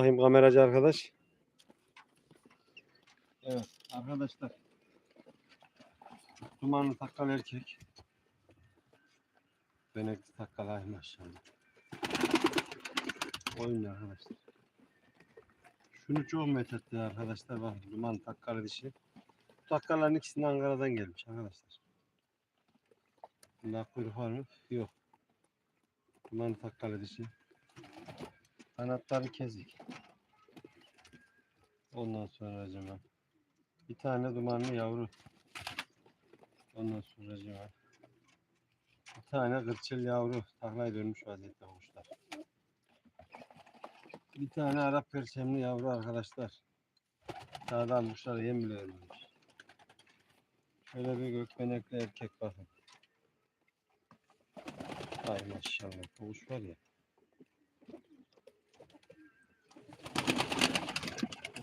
Bakayım kameracı arkadaş. Evet arkadaşlar. Dumanlı takkal erkek. Benekli takkal ay maşallah. Oyun arkadaşlar. Şunu çok methetti arkadaşlar. Bak duman takkalı dişi. Bu takkalların ikisi de Ankara'dan gelmiş arkadaşlar. Bunda kuyruk var mı? Yok. Duman takkalı dişi. Kanatları kezik. Ondan sonra acaba. Bir tane dumanlı yavru. Ondan sonra acaba. Bir tane kırçıl yavru. Taklaya dönmüş vaziyette kuşlar. Bir tane Arap perçemli yavru arkadaşlar. Sağdan kuşlara yem bile vermemiş. Şöyle bir gökbenekli erkek bakın. Ay maşallah. Kuş var ya.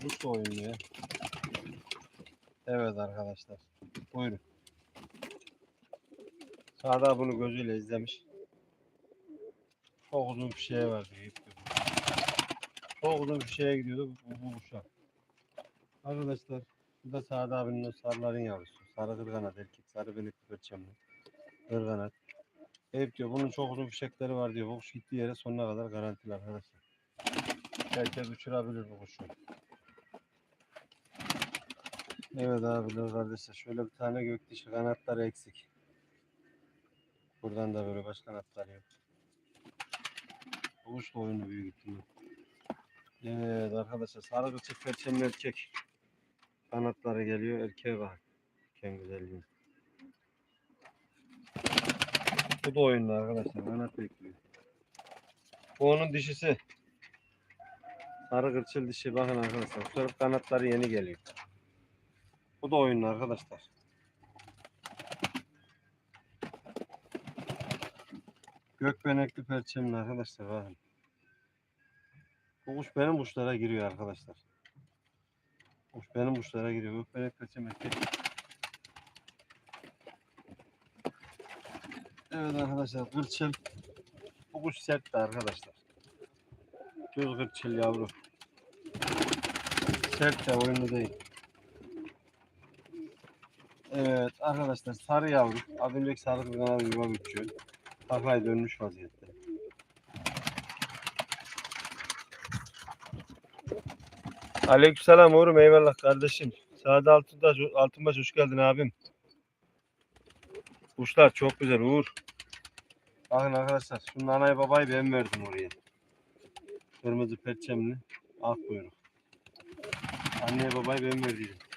Kuş da oynuyor. Evet arkadaşlar. Buyurun. Sağda bunu gözüyle izlemiş. Çok uzun bir şey ip gibi. Çok uzun bir şeye gidiyordu bu, bu kuşak. Arkadaşlar bu da Sağda abinin o sarıların yavrusu. Sarı kırganat erkek. Sarı benekli perçemli. Kırganat. Hep diyor bunun çok uzun fişekleri var diyor. Bu kuş gittiği yere sonuna kadar garantili arkadaşlar. Herkes uçurabilir bu kuşu. Evet abiler kardeşler şöyle bir tane gök dişi kanatları eksik. Buradan da böyle baş kanatlar yok. Kuş da oyunu büyük ihtimal. Evet arkadaşlar sarı kılçık perçemli erkek. Kanatları geliyor erkeğe bak. Erkeğin güzelliği. Bu da oyunda arkadaşlar kanat bekliyor. Bu onun dişisi. Sarı kırçıl dişi bakın arkadaşlar. Taraf kanatları yeni geliyor. Bu da oyunlu arkadaşlar. Gökbenekli perçemli arkadaşlar bakın. Bu kuş benim kuşlara giriyor arkadaşlar. Kuş benim kuşlara giriyor. Gökbenek perçem erkek. Evet arkadaşlar kırçıl. Bu kuş sertti arkadaşlar. Düz kırçıl yavru. Sert de oyunlu değil. Evet arkadaşlar sarı yavru. Az önceki sarı kızgana yuva uçuyor. Taklayı dönmüş vaziyette. Aleykümselam Uğur'um eyvallah kardeşim. Sade altında Altınbaş hoş geldin abim. Kuşlar çok güzel Uğur. Bakın arkadaşlar şunun anayı babayı ben verdim oraya. Kırmızı perçemli ak kuyruk. Anneye babayı ben verdim.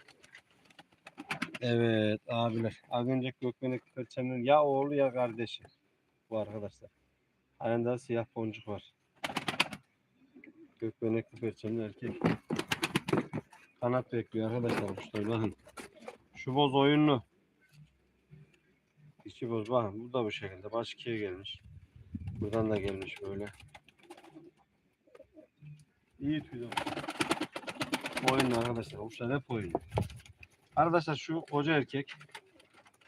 Evet abiler. Az önceki gökbenekli perçemlerin ya oğlu ya kardeşi. Bu arkadaşlar. Ayında siyah boncuk var. Gökbenekli perçemli erkek. Kanat bekliyor arkadaşlar kuşlar bakın. Şu boz oyunlu. İçi boz bakın. Bu da bu şekilde. Baş ikiye gelmiş. Buradan da gelmiş böyle. İyi tüydü. Oyunlu arkadaşlar. Kuşlar hep oyunlu. Arkadaşlar şu koca erkek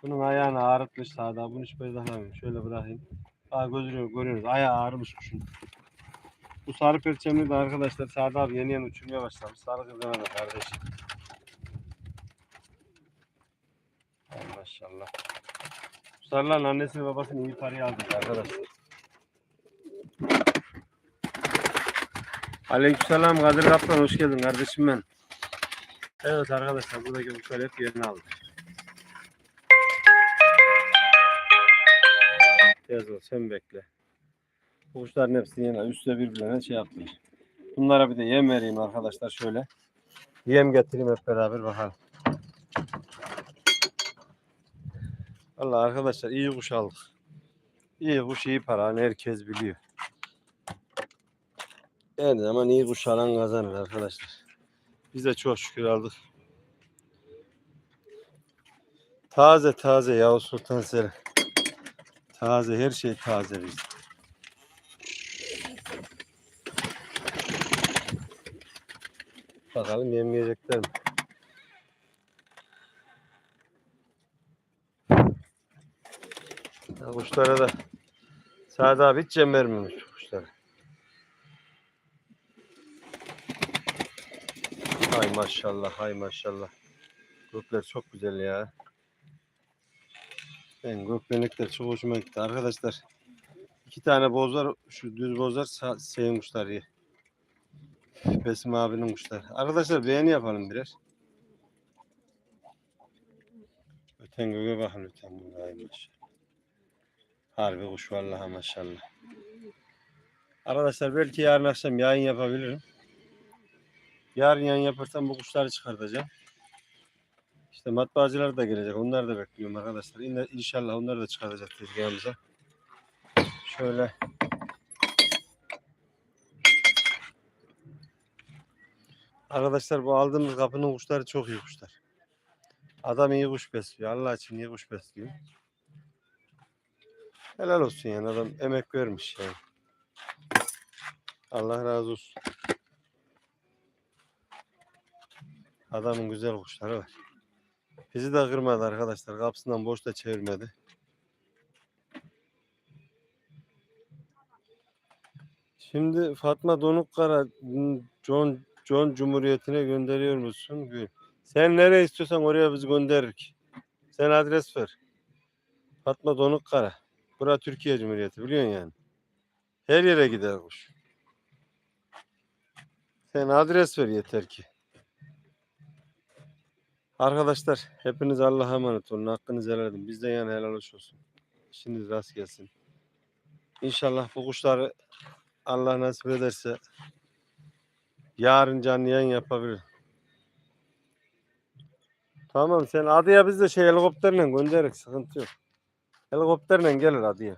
bunun ayağını ağrıtmış sağda. Bunu hiç bezlemem. Şöyle bırakayım. Aa gözünü görüyoruz. Ayağı ağrımış kuşun. Bu sarı perçemli de arkadaşlar sağda abi yeni yeni uçurmaya başlamış. Sarı kızına da kardeşim. Ay maşallah. Bu sarıların annesini babasını iyi paraya aldık arkadaşlar. Aleykümselam Kadir Kaptan hoş geldin kardeşim ben. Evet arkadaşlar buradaki kuşlar hep yerini aldı. Yazıl sen bekle. Bu Kuşların hepsini yine üstte birbirlerine şey yapmış. Bunlara bir de yem vereyim arkadaşlar şöyle. Yem getireyim hep beraber bakalım. Valla arkadaşlar iyi kuş aldık. İyi kuş iyi para hani herkes biliyor. Her zaman iyi kuş alan kazanır arkadaşlar. Biz de çok şükür aldık. Taze taze Yavuz Sultan Selim. Taze her şey taze biz. Bakalım yemeyecekler mi? Ya kuşlara da abi hiç yem vermemiş kuşlara. Hay maşallah, hay maşallah. Gökler çok güzel ya. Ben gökbenekler çok hoşuma gitti. Arkadaşlar iki tane bozlar, şu düz bozlar sevmişler ya. Besim abinin kuşları. Arkadaşlar beğeni yapalım birer. Öten göğe bakın öten. Hay maşallah. Harbi kuş vallahi maşallah. Arkadaşlar belki yarın akşam yayın yapabilirim. Yarın yayın yaparsam bu kuşları çıkartacağım. İşte matbaacılar da gelecek. Onları da bekliyorum arkadaşlar. İnşallah onları da çıkartacak tezgahımıza. Şöyle. Arkadaşlar bu aldığımız kapının kuşları çok iyi kuşlar. Adam iyi kuş besliyor. Allah için iyi kuş besliyor. Helal olsun yani adam emek vermiş yani. Allah razı olsun. Adamın güzel kuşları var. Bizi de kırmadı arkadaşlar. Kapısından boş da çevirmedi. Şimdi Fatma Donukkara m, John John Cumhuriyeti'ne gönderiyor musun? Sen nereye istiyorsan oraya bizi gönderir. Sen adres ver. Fatma Donukkara. Bura Türkiye Cumhuriyeti biliyorsun yani. Her yere gider kuş. Sen adres ver yeter ki. Arkadaşlar hepiniz Allah'a emanet olun. Hakkınızı helal edin. Bizden yani helal hoş olsun. İşiniz rast gelsin. İnşallah bu kuşları Allah nasip ederse yarın canlı yayın yapabilir. Tamam sen Adıya biz de şey helikopterle gönderik sıkıntı yok. Helikopterle gelir Adıya.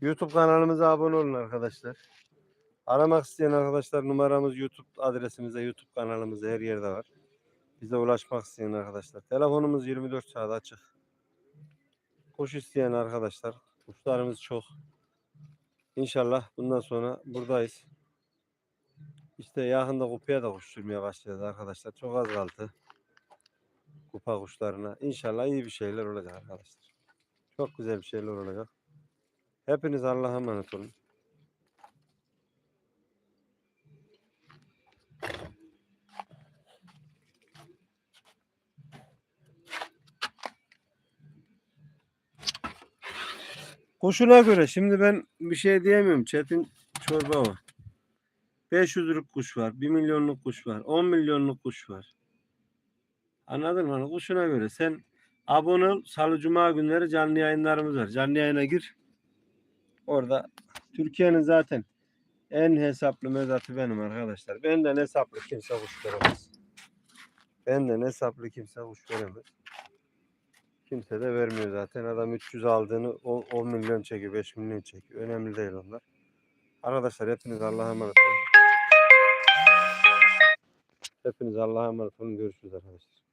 YouTube kanalımıza abone olun arkadaşlar. Aramak isteyen arkadaşlar numaramız YouTube adresimizde, YouTube kanalımızda her yerde var. Bize ulaşmak isteyen arkadaşlar. Telefonumuz 24 saat açık. Kuş isteyen arkadaşlar. Kuşlarımız çok. İnşallah bundan sonra buradayız. İşte yakında kupaya da kuş başlayacağız arkadaşlar. Çok az kaldı. Kupa kuşlarına. İnşallah iyi bir şeyler olacak arkadaşlar. Çok güzel bir şeyler olacak. Hepiniz Allah'a emanet olun. Kuşuna göre şimdi ben bir şey diyemiyorum. Çetin çorba var. 500'lük kuş var. 1 milyonluk kuş var. 10 milyonluk kuş var. Anladın mı? Hani Kuşuna göre. Sen abone ol. Salı Cuma günleri canlı yayınlarımız var. Canlı yayına gir. Orada Türkiye'nin zaten en hesaplı mezatı benim arkadaşlar. Benden hesaplı kimse kuş veremez. Benden hesaplı kimse kuş veremez. Kimse de vermiyor zaten. Adam 300 aldığını o 10 milyon çekiyor, 5 milyon çekiyor. Önemli değil onlar. Arkadaşlar hepiniz Allah'a emanet olun. Hepiniz Allah'a emanet olun. Görüşürüz arkadaşlar.